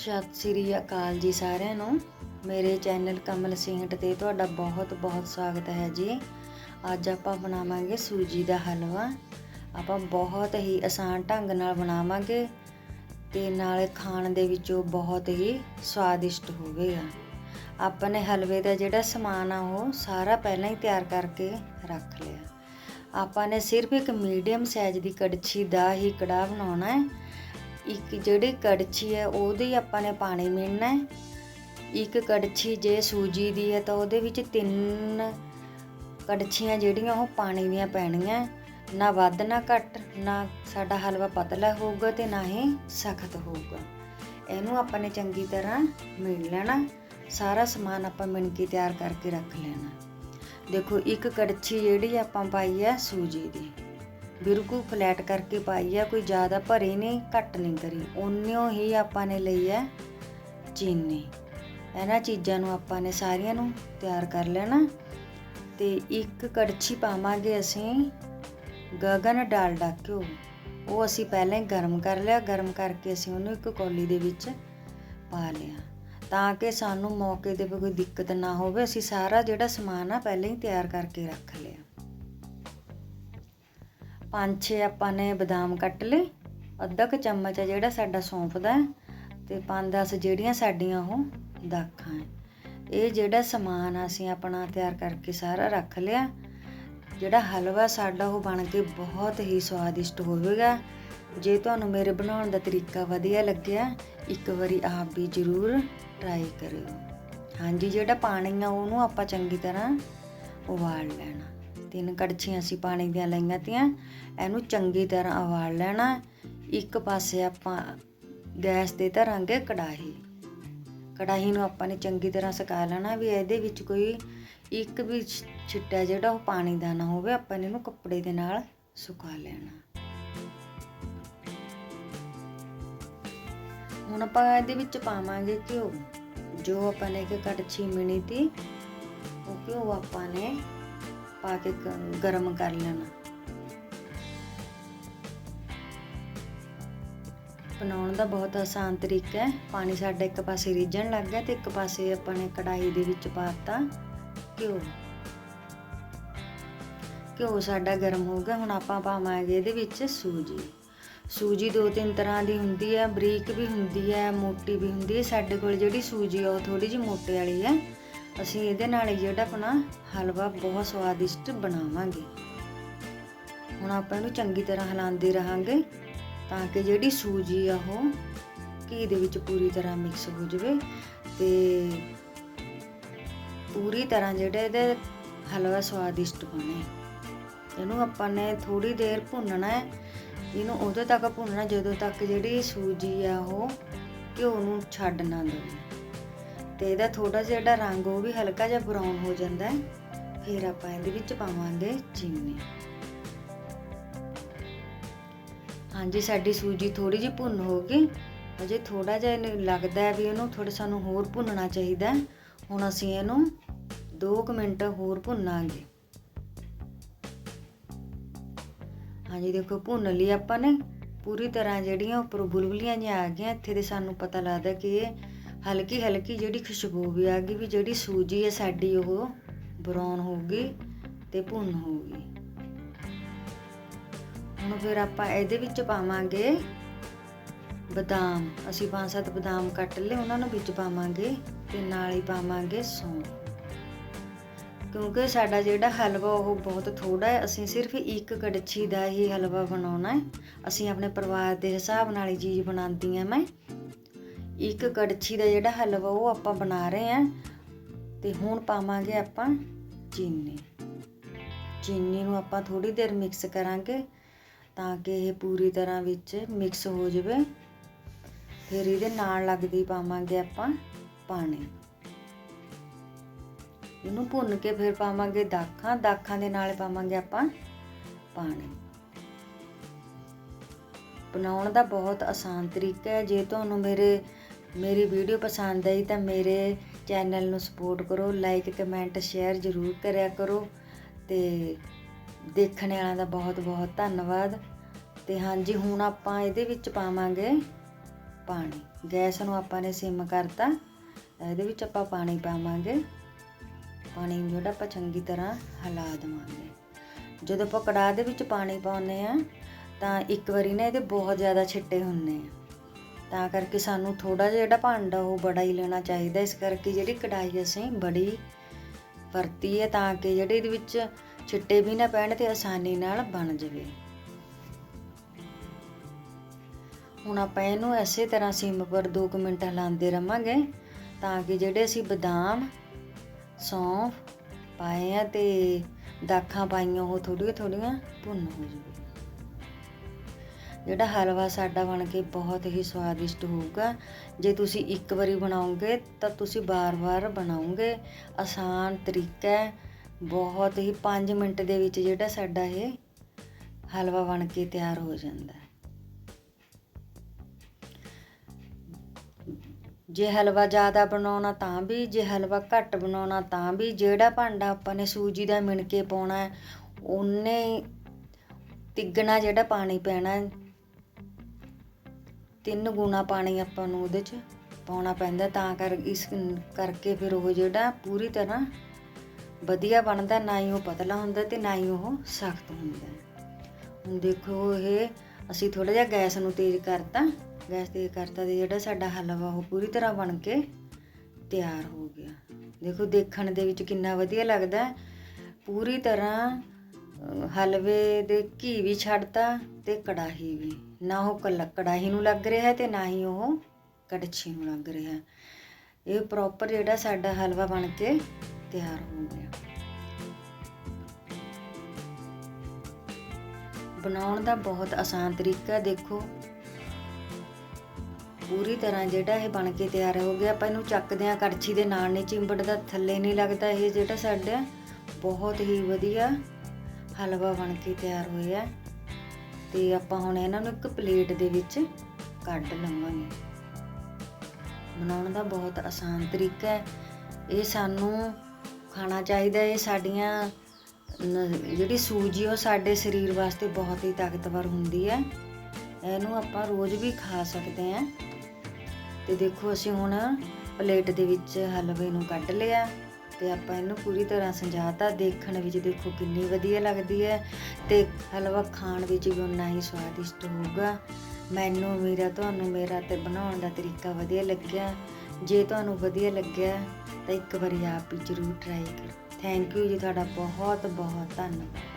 ਸਤਿ ਸ੍ਰੀ ਅਕਾਲ ਜੀ ਸਾਰਿਆਂ ਨੂੰ। ਮੇਰੇ ਚੈਨਲ ਕਮਲ ਸਿੰਘਟ ਤੇ ਤੁਹਾਡਾ ਬਹੁਤ ਬਹੁਤ ਸਵਾਗਤ ਹੈ ਜੀ। ਅੱਜ ਆਪਾਂ ਬਣਾਵਾਂਗੇ ਸੂਜੀ ਦਾ ਹਲਵਾ। ਆਪਾਂ ਬਹੁਤ ਹੀ ਆਸਾਨ ਢੰਗ ਨਾਲ ਬਣਾਵਾਂਗੇ ਤੇ ਨਾਲੇ ਖਾਣ ਦੇ ਵਿੱਚ ਉਹ ਬਹੁਤ ਹੀ ਸਵਾਦਿਸ਼ਟ ਹੋਵੇਗਾ ਆਪਾਂ ਨੇ ਹਲਵੇ ਦਾ ਜਿਹੜਾ ਸਮਾਨ ਆ ਉਹ ਸਾਰਾ ਪਹਿਲਾਂ ਹੀ ਤਿਆਰ ਕਰਕੇ ਰੱਖ ਲਿਆ। ਆਪਾਂ ਨੇ ਸਿਰਫ ਇੱਕ ਮੀਡੀਅਮ ਸਾਈਜ਼ ਦੀ ਕੜਛੀ ਦਾ ਹੀ ਕੜਾਹ ਬਣਾਉਣਾ ਹੈ। ਇੱਕ ਜਿਹੜੀ ਕੜਛੀ ਹੈ, ਉਹਦੇ ਆਪਾਂ ਨੇ ਪਾਣੀ ਮਿਲਣਾ ਹੈ। ਇੱਕ ਕੜਛੀ ਜੇ ਸੂਜੀ ਦੀ ਹੈ, ਤਾਂ ਉਹਦੇ ਵਿੱਚ ਤਿੰਨ ਕੜਛੀਆਂ ਜਿਹੜੀਆਂ ਉਹ ਪਾਣੀ ਦੀਆਂ ਪੈਣੀਆਂ ਨਾ ਵੱਧ, ਨਾ ਘੱਟ, ਨਾ ਸਾਡਾ ਹਲਵਾ ਪਤਲਾ ਹੋਊਗਾ ਤੇ ਨਾ ਹੀ ਸਖਤ ਹੋਊਗਾ। ਇਹਨੂੰ ਆਪਾਂ ਨੇ ਚੰਗੀ ਤਰ੍ਹਾਂ ਮਿਲ ਲੈਣਾ, ਸਾਰਾ ਸਮਾਨ ਆਪਾਂ ਮਿਣ ਕੇ ਤਿਆਰ ਕਰਕੇ ਰੱਖ ਲੈਣਾ। ਦੇਖੋ, ਇੱਕ ਕੜਛੀ ਜਿਹੜੀ ਆਪਾਂ ਪਾਈ ਹੈ, ਸੂਜੀ ਦੀ। ਬਿਲਕੁਲ ਫਲੈਟ ਕਰਕੇ ਪਾਈ ਆ, ਕੋਈ ਜ਼ਿਆਦਾ ਭਰੀ ਨਹੀਂ, ਘੱਟ ਨਹੀਂ ਕਰੀ। ਓਨਿਓ ਹੀ ਆਪਾਂ ਨੇ ਲਈ ਹੈ ਚੀਨੀ। ਇਹਨਾਂ ਚੀਜ਼ਾਂ ਨੂੰ ਆਪਾਂ ਨੇ ਸਾਰੀਆਂ ਨੂੰ ਤਿਆਰ ਕਰ ਲੈਣਾ। ਤੇ ਇੱਕ ਕੜਛੀ ਪਾਵਾਂਗੇ ਅਸੀਂ ਗਗਨ ਡਾਲਡਾ ਘਿਓ ਉਹ ਅਸੀਂ ਪਹਿਲਾਂ ਹੀ ਗਰਮ ਕਰ ਲਿਆ। ਗਰਮ ਕਰਕੇ ਅਸੀਂ ਉਹਨੂੰ ਇੱਕ ਕੌਲੀ ਦੇ ਵਿੱਚ ਪਾ ਲਿਆ। ਤਾਂ ਕਿ ਸਾਨੂੰ ਮੌਕੇ ਤੇ ਕੋਈ ਦਿੱਕਤ ਨਾ ਹੋਵੇ, ਅਸੀਂ ਸਾਰਾ ਜਿਹੜਾ ਸਮਾਨ ਆ ਪਹਿਲਾਂ ਹੀ ਤਿਆਰ ਕਰਕੇ ਰੱਖ ਲਿਆ। ਪੰਜ ਛੇ ਆਪਾਂ ਨੇ ਬਦਾਮ ਕੱਟ ਲਏ, ਅੱਧਾ ਕੁ ਚਮਚ ਆ ਜਿਹੜਾ ਸਾਡਾ ਸੌਂਫ ਦਾ ਤੇ ਪੰਜ 10 ਜਿਹੜੀਆਂ ਸਾਡੀਆਂ ਉਹ ਦਾਖਾਂ ਇਹ ਜਿਹੜਾ ਸਮਾਨ ਅਸੀਂ ਆਪਣਾ ਤਿਆਰ ਕਰਕੇ ਸਾਰਾ ਰੱਖ ਲਿਆ, ਜਿਹੜਾ ਹਲਵਾ ਸਾਡਾ ਉਹ ਬਣ ਕੇ ਬਹੁਤ ਹੀ ਸਵਾਦਿਸ਼ਟ ਹੋਵੇਗਾ। ਜੇ ਤੁਹਾਨੂੰ ਮੇਰੇ ਬਣਾਉਣ ਦਾ ਤਰੀਕਾ ਵਧੀਆ ਲੱਗਿਆ, ਇੱਕ ਵਾਰੀ ਆਪ ਵੀ ਜ਼ਰੂਰ ਟਰਾਈ ਕਰਿਓ। ਹਾਂਜੀ, ਜਿਹੜਾ ਪਾਣੀ ਆ ਉਹਨੂੰ ਆਪਾਂ ਚੰਗੀ ਤਰ੍ਹਾਂ ਉਬਾਲ ਲੈਣਾ। ਤਿੰਨ ਕੜਛੀਆਂ ਅਸੀਂ ਪਾਣੀ ਦੀਆਂ ਲਈਆਂ ਤੀਆਂ। ਇਹਨੂੰ ਚੰਗੀ ਤਰ੍ਹਾਂ ਉਬਾਲ ਲੈਣਾ। ਇੱਕ ਪਾਸੇ ਆਪਾਂ ਗੈਸ ਤੇ ਧਰਾਂਗੇ ਕੜਾਹੀ। ਕੜਾਹੀ ਨੂੰ ਆਪਾਂ ਨੇ ਚੰਗੀ ਤਰ੍ਹਾਂ ਸੁਕਾ ਲੈਣਾ ਵੀ ਇਹਦੇ ਵਿੱਚ ਕੋਈ ਇੱਕ ਵੀ ਛਿੱਟਾ ਜਿਹੜਾ ਉਹ ਪਾਣੀ ਦਾ ਨਾ ਹੋਵੇ, ਆਪਾਂ ਨੇ ਇਹਨੂੰ ਕੱਪੜੇ ਦੇ ਨਾਲ ਸੁਕਾ ਲੈਣਾ। ਹੁਣ ਆਪਾਂ ਇਹਦੇ ਵਿੱਚ ਪਾਵਾਂਗੇ ਘਿਓ। ਜੋ ਆਪਾਂ ਨੇ ਕਿ ਕੜਛੀ ਮਿਣੀ ਤੀ, ਉਹ ਘਿਓ ਆਪਾਂ ਨੇ ਪਾ ਕੇ ਗਰਮ ਕਰ ਲੈਣਾ। ਬਣਾਉਣ ਦਾ ਬਹੁਤ ਆਸਾਨ ਤਰੀਕਾ ਹੈ। ਪਾਣੀ ਸਾਡਾ ਇੱਕ ਪਾਸੇ ਰਿੱਝਣ ਲੱਗ ਗਿਆ ਤੇ ਇੱਕ ਪਾਸੇ ਆਪਾਂ ਨੇ ਕੜਾਈ ਦੇ ਵਿੱਚ ਪਾਤਾ ਘਿਓ। ਘਿਓ ਸਾਡਾ ਗਰਮ ਹੋ ਗਿਆ। ਹੁਣ ਆਪਾਂ ਪਾਵਾਂਗੇ ਇਹਦੇ ਵਿੱਚ ਸੂਜੀ। ਸੂਜੀ ਦੋ ਤਿੰਨ ਤਰ੍ਹਾਂ ਦੀ ਹੁੰਦੀ ਹੈ। ਬਰੀਕ ਵੀ ਹੁੰਦੀ ਹੈ, ਮੋਟੀ ਵੀ ਹੁੰਦੀ ਹੈ। ਸਾਡੇ ਕੋਲ ਜਿਹੜੀ ਸੂਜੀ ਆ, ਉਹ ਥੋੜੀ ਜਿਹੀ ਮੋਟੇ ਵਾਲੀ ਹੈ। ਅਸੀਂ ਇਹਦੇ ਨਾਲ ਹੀ ਜਿਹੜਾ ਆਪਣਾ ਹਲਵਾ ਬਹੁਤ ਸਵਾਦਿਸ਼ਟ ਬਣਾਵਾਂਗੇ। ਹੁਣ ਆਪਾਂ ਇਹਨੂੰ ਚੰਗੀ ਤਰ੍ਹਾਂ ਹਿਲਾਉਂਦੇ ਰਹਾਂਗੇ ਤਾਂ ਕਿ ਜਿਹੜੀ ਸੂਜੀ ਆ ਉਹ ਘੀ ਦੇ ਵਿੱਚ ਪੂਰੀ ਤਰ੍ਹਾਂ ਮਿਕਸ ਹੋ ਜਾਵੇ ਤੇ ਪੂਰੀ ਤਰ੍ਹਾਂ ਜਿਹੜਾ ਇਹਦਾ ਹਲਵਾ ਸਵਾਦਿਸ਼ਟ ਬਣੇ। ਇਹਨੂੰ ਆਪਾਂ ਨੇ ਥੋੜੀ ਦੇਰ ਭੁੰਨਣਾ ਹੈ। ਇਹਨੂੰ ਉਦੋਂ ਤੱਕ ਭੁੰਨਣਾ ਜਦੋਂ ਤੱਕ ਜਿਹੜੀ ਸੂਜੀ ਆ ਉਹ ਘਿਓ ਨੂੰ ਛੱਡ ਨਾ ਦੇਵੇ। ਤੇ ਇਹਦਾ ਥੋੜਾ ਜਿਹਾ ਜਿਹੜਾ ਰੰਗ ਉਹ ਵੀ ਹਲਕਾ ਜਿਹਾ ਬਰਾਊਨ ਹੋ ਜਾਂਦਾ ਹੈ। ਫਿਰ ਆਪਾਂ ਇਹਦੇ ਵਿੱਚ ਪਾਵਾਂਗੇ ਚੀਨੀ। ਹਾਂਜੀ, ਸਾਡੀ ਸੂਜੀ ਥੋੜੀ ਜਿਹੀ ਭੁੰਨ ਹੋ ਗਈ। ਅਜੇ ਥੋੜਾ ਜਿਹਾ ਇਹਨੂੰ ਲੱਗਦਾ ਹੈ ਵੀ ਇਹਨੂੰ ਥੋੜਾ ਸਾਨੂੰ ਹੋਰ ਭੁੰਨਣਾ ਚਾਹੀਦਾ ਹੁਣ ਅਸੀਂ ਇਹਨੂੰ 2 ਮਿੰਟ ਹੋਰ ਭੁੰਨਾਂਗੇ। ਹਾਂਜੀ, ਦੇਖੋ, ਭੁੰਨ ਲਈ ਆਪਾਂ ਨੇ। ਪੂਰੀ ਤਰ੍ਹਾਂ ਜਿਹੜੀਆਂ ਉੱਪਰ ਬੁਲਬੁਲੀਆਂ ਜਿਹੀਆਂ ਆ ਗਈਆਂ, ਇੱਥੇ ਦੇ ਸਾਨੂੰ ਪਤਾ ਲੱਗਦਾ ਕਿ ਇਹ ਹਲਕੀ ਹਲਕੀ ਜਿਹੜੀ ਖੁਸ਼ਬੂ ਵੀ ਆ ਗਈ ਵੀ ਜਿਹੜੀ ਸੂਜੀ ਹੈ ਸਾਡੀ ਉਹ ਬਰਾਊਨ ਹੋਊਗੀ ਗਈ ਤੇ ਭੁੰਨ ਹੋ ਗਈ। ਹੁਣ ਫਿਰ ਆਪਾਂ ਇਹਦੇ ਵਿੱਚ ਪਾਵਾਂਗੇ ਬਦਾਮ। ਅਸੀਂ ਪੰਜ ਸੱਤ ਬਦਾਮ ਕੱਟ ਲਏ, ਉਹਨਾਂ ਨੂੰ ਵਿੱਚ ਪਾਵਾਂਗੇ ਤੇ ਨਾਲ ਹੀ ਪਾਵਾਂਗੇ ਸੌਂਫ। ਕਿਉਂਕਿ ਸਾਡਾ ਜਿਹੜਾ ਹਲਵਾ ਉਹ ਬਹੁਤ ਥੋੜਾ ਹੈ, ਅਸੀਂ ਸਿਰਫ ਇੱਕ ਕੜਛੀ ਦਾ ਹੀ ਹਲਵਾ ਬਣਾਉਣਾ ਹੈ। ਅਸੀਂ ਆਪਣੇ ਪਰਿਵਾਰ ਦੇ ਹਿਸਾਬ ਨਾਲ ਹੀ ਚੀਜ਼ ਬਣਾਉਂਦੀ ਹਾਂ ਮੈਂ। ਇੱਕ ਕੜਛੀ ਦਾ ਜਿਹੜਾ ਹਲਵਾ ਉਹ ਆਪਾਂ ਬਣਾ ਰਹੇ ਹਾਂ। ਤੇ ਹੁਣ ਪਾਵਾਂਗੇ ਆਪਾਂ ਚੀਨੀ। ਚੀਨੀ ਨੂੰ ਆਪਾਂ ਥੋੜੀ ਦੇਰ ਮਿਕਸ ਕਰਾਂਗੇ ਤਾਂ ਕਿ ਇਹ ਪੂਰੀ ਤਰ੍ਹਾਂ ਵਿੱਚ ਮਿਕਸ ਹੋ ਜਾਵੇ। ਫਿਰ ਇਹਦੇ ਨਾਲ ਲੱਗਦੀ ਪਾਵਾਂਗੇ ਆਪਾਂ ਪਾਣੀ। ਇਹਨੂੰ ਭੁੰਨ ਕੇ ਫਿਰ ਪਾਵਾਂਗੇ ਦਾਖਾਂ। ਦਾਖਾਂ ਦੇ ਨਾਲ ਪਾਵਾਂਗੇ ਆਪਾਂ ਪਾਣੀ। ਬਣਾਉਣ ਦਾ ਬਹੁਤ ਆਸਾਨ ਤਰੀਕਾ ਹੈ। ਜੇ ਤੁਹਾਨੂੰ ਮੇਰੇ ਮੇਰੀ ਵੀਡੀਓ ਪਸੰਦ ਆਈ ਤਾਂ ਮੇਰੇ ਚੈਨਲ ਨੂੰ ਸਪੋਰਟ ਕਰੋ ਲਾਈਕ ਕਮੈਂਟ ਸ਼ੇਅਰ ਜ਼ਰੂਰ ਕਰਿਆ ਕਰੋ ਤੇ ਦੇਖਣ ਵਾਲਿਆਂ ਦਾ ਬਹੁਤ ਬਹੁਤ ਧੰਨਵਾਦ। ਤੇ ਹਾਂਜੀ, ਹੁਣ ਆਪਾਂ ਇਹਦੇ ਵਿੱਚ ਪਾਵਾਂਗੇ ਪਾਣੀ। ਗੈਸ ਨੂੰ ਆਪਾਂ ਨੇ ਸਿਮ ਕਰਤਾ, ਇਹਦੇ ਵਿੱਚ ਆਪਾਂ ਪਾਣੀ ਪਾਵਾਂਗੇ। ਪਾਣੀ ਨੂੰ ਜਿਹੜਾ ਆਪਾਂ ਚੰਗੀ ਤਰ੍ਹਾਂ ਹਿਲਾ ਦੇਵਾਂਗੇ। ਜਦੋਂ ਆਪਾਂ ਕੜਾਹ ਦੇ ਵਿੱਚ ਪਾਣੀ ਪਾਉਂਦੇ ਆ ਤਾਂ ਇੱਕ ਵਾਰੀ ਨਾ ਇਹਦੇ ਬਹੁਤ ਜ਼ਿਆਦਾ ਛਿੱਟੇ ਹੁੰਨੇ ਆ। ਤਾਂ ਕਰਕੇ ਸਾਨੂੰ ਥੋੜਾ ਜਿਹਾ ਜਿਹੜਾ ਭਾਂਡਾ ਉਹ ਬੜਾ ਹੀ ਲੈਣਾ ਚਾਹੀਦਾ ਇਸ ਕਰਕੇ ਜਿਹੜੀ ਕਢਾਈ ਅਸੀਂ ਬੜੀ ਵਰਤੀ ਹੈ ਤਾਂ ਕਿ ਜਿਹੜੇ ਇਹਦੇ ਵਿੱਚ ਛਿੱਟੇ ਵੀ ਨਾ ਪੈਣ ਤੇ ਆਸਾਨੀ ਨਾਲ ਬਣ ਜਾਵੇ। ਹੁਣ ਆਪਾਂ ਇਹਨੂੰ ਇਸੇ ਤਰ੍ਹਾਂ ਸਿਮ ਪਰ 2 ਮਿੰਟ ਹਿਲਾਉਂਦੇ ਰਵਾਂਗੇ ਤਾਂ ਕਿ ਜਿਹੜੇ ਅਸੀਂ ਬਦਾਮ, ਸੌਂਫ ਪਾਏ ਆ ਤੇ ਦਾਖਾਂ ਪਾਈਆਂ, ਉਹ ਥੋੜੀਆਂ ਥੋੜੀਆਂ ਭੁੰਨ ਹੋ ਜਾਵੇ ਜਿਹੜਾ ਹਲਵਾ ਸਾਡਾ ਬਣ ਕੇ ਬਹੁਤ ਹੀ ਸਵਾਦਿਸ਼ਟ ਹੋਊਗਾ। ਜੇ ਤੁਸੀਂ ਇੱਕ ਵਾਰੀ ਬਣਾਓਗੇ, ਤਾਂ ਤੁਸੀਂ ਬਾਰ-ਬਾਰ ਬਣਾਉਂਗੇ ਆਸਾਨ ਤਰੀਕਾ ਹੈ। ਬਹੁਤ ਹੀ 5 ਮਿੰਟ ਦੇ ਵਿੱਚ ਜਿਹੜਾ ਸਾਡਾ ਇਹ ਹਲਵਾ ਬਣ ਕੇ ਤਿਆਰ ਹੋ ਜਾਂਦਾ ਹੈ। ਜੇ ਹਲਵਾ ਜ਼ਿਆਦਾ ਬਣਾਉਣਾ ਤਾਂ ਵੀ, ਜੇ ਹਲਵਾ ਘੱਟ ਬਣਾਉਣਾ ਤਾਂ ਵੀ, ਜਿਹੜਾ ਭਾਂਡਾ ਆਪਾਂ ਨੇ ਸੂਜੀ ਦਾ ਮਿਣ ਕੇ ਪਾਉਣਾ ਹੈ, ਉਹਨੇ ਤਿੱਗਣਾ ਜਿਹੜਾ ਪਾਣੀ ਪੈਣਾ ਤਿੰਨ ਗੁਣਾ ਪਾਣੀ ਆਪਾਂ ਨੂੰ ਉਹਦੇ 'ਚ ਪਾਉਣਾ ਪੈਂਦਾ ਤਾਂ ਕਰ, ਇਸ ਕਰਕੇ ਫਿਰ ਉਹ ਜਿਹੜਾ ਪੂਰੀ ਤਰ੍ਹਾਂ ਵਧੀਆ ਬਣਦਾ, ਨਾ ਹੀ ਉਹ ਪਤਲਾ ਹੁੰਦਾ ਤੇ ਨਾ ਹੀ ਉਹ ਸਖਤ ਹੁੰਦਾ। ਹੁਣ ਦੇਖੋ ਇਹ ਅਸੀਂ ਥੋੜਾ ਜਿਹਾ ਗੈਸ ਨੂੰ ਤੇਜ਼ ਕਰਤਾ, ਗੈਸ ਤੇਜ਼ ਕਰਤਾ ਤੇ ਜਿਹੜਾ ਸਾਡਾ ਹਲਵਾ ਉਹ ਪੂਰੀ ਤਰ੍ਹਾਂ ਬਣ ਕੇ ਤਿਆਰ ਹੋ ਗਿਆ। ਦੇਖੋ ਦੇਖਣ ਦੇ ਵਿੱਚ ਕਿੰਨਾ ਵਧੀਆ ਲੱਗਦਾ, ਪੂਰੀ ਤਰ੍ਹਾਂ ਹਲਵੇ ਦੇ ਘੀ ਵੀ ਛੱਡਤਾ ਤੇ ਕੜਾਹੀ ਵੀ। ਨਾ ਉਹ ਕੱਲਾ ਕੜਾਹੀ ਨੂੰ ਲੱਗ ਰਿਹਾ ਹੈ ਤੇ ਨਾ ਹੀ ਉਹ ਕੜਛੀ ਨੂੰ ਲੱਗ ਰਿਹਾ ਹੈ। ਇਹ ਪ੍ਰੋਪਰ ਜਿਹੜਾ ਸਾਡਾ ਹਲਵਾ ਬਣ ਕੇ ਤਿਆਰ ਹੋ ਗਿਆ। ਬਣਾਉਣ ਦਾ ਬਹੁਤ ਆਸਾਨ ਤਰੀਕਾ ਦੇਖੋ। ਪੂਰੀ ਤਰ੍ਹਾਂ ਜਿਹੜਾ ਇਹ ਬਣ ਕੇ ਤਿਆਰ ਹੋ ਗਿਆ। ਆਪਾਂ ਇਹਨੂੰ ਚੱਕਦੇ ਆ ਕੜਛੀ ਦੇ ਨਾਲ, ਨਹੀਂ ਚਿੰਬੜਦਾ, ਥੱਲੇ ਨਹੀਂ ਲੱਗਦਾ ਇਹ ਜਿਹੜਾ ਸਾਡਾ। ਬਹੁਤ ਹੀ ਵਧੀਆ ਹਲਵਾ ਬਣ ਕੇ ਤਿਆਰ ਹੋਇਆ ਤੇ ਆਪਾਂ ਹੁਣ ਇਹਨਾਂ ਨੂੰ ਇੱਕ ਪਲੇਟ ਦੇ ਵਿੱਚ ਕੱਢ ਲਵਾਂਗੇ। ਬਣਾਉਣ ਦਾ ਬਹੁਤ ਆਸਾਨ ਤਰੀਕਾ ਹੈ। ਇਹ ਸਾਨੂੰ ਖਾਣਾ ਚਾਹੀਦਾ, ਇਹ ਸਾਡੀਆਂ ਜਿਹੜੀ ਸੂਜੀ ਉਹ ਸਾਡੇ ਸਰੀਰ ਵਾਸਤੇ ਬਹੁਤ ਹੀ ਤਾਕਤਵਰ ਹੁੰਦੀ ਹੈ। ਇਹਨੂੰ ਆਪਾਂ ਰੋਜ਼ ਵੀ ਖਾ ਸਕਦੇ ਹਾਂ। ਤੇ ਦੇਖੋ, ਅਸੀਂ ਹੁਣ ਪਲੇਟ ਦੇ ਵਿੱਚ ਹਲਵੇ ਨੂੰ ਕੱਢ ਲਿਆ। ਤੇ ਆਪਾਂ ਇਹਨੂੰ ਪੂਰੀ ਤਰ੍ਹਾਂ ਸੰਜਾਤਾ ਦੇਖਣ ਵਿੱਚ ਦੇਖੋ ਕਿੰਨੀ ਵਧੀਆ ਲੱਗਦੀ ਹੈ ਤੇ ਹਲਵਾ ਖਾਣ ਵਿੱਚ ਵੀ ਉਨਾ ਹੀ ਸਵਾਦਿਸ਼ਟ ਹੋਊਗਾ। ਮੈਨੂੰ, ਮੇਰਾ, ਤੁਹਾਨੂੰ, ਮੇਰਾ ਤੇ ਬਣਾਉਣ ਦਾ ਤਰੀਕਾ ਵਧੀਆ ਲੱਗਿਆ। ਜੇ ਤੁਹਾਨੂੰ ਵਧੀਆ ਲੱਗਿਆ ਤਾਂ ਇੱਕ ਵਾਰੀ ਆਪ ਵੀ ਜ਼ਰੂਰ ਟਰਾਈ ਕਰੋ। ਥੈਂਕ ਯੂ ਜੀ, ਤੁਹਾਡਾ ਬਹੁਤ ਬਹੁਤ ਧੰਨਵਾਦ।